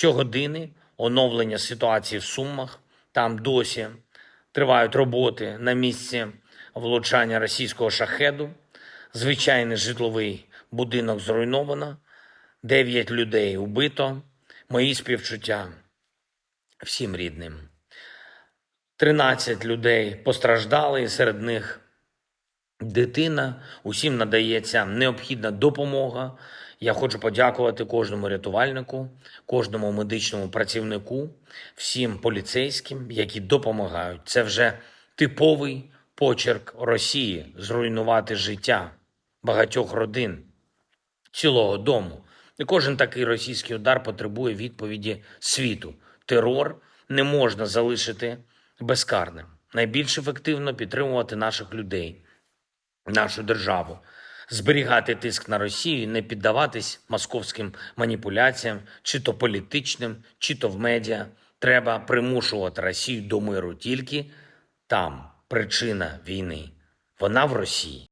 Щогодини оновлення ситуації в Сумах. Там досі тривають роботи на місці влучання російського шахеду. Звичайний житловий будинок зруйновано, 9 людей убито. Мої співчуття всім рідним. 13 людей постраждали, і серед них дитина. Усім надається необхідна допомога. Я хочу подякувати кожному рятувальнику, кожному медичному працівнику, всім поліцейським, які допомагають. Це вже типовий почерк Росії зруйнувати життя багатьох родин, цілого дому. І кожен такий російський удар потребує відповіді світу. Терор не можна залишити безкарним. Найбільш ефективно підтримувати наших людей, нашу державу, зберігати тиск на Росію, і не піддаватись московським маніпуляціям, чи то політичним, чи то в медіа. Треба примушувати Росію до миру тільки там причина війни. Вона в Росії.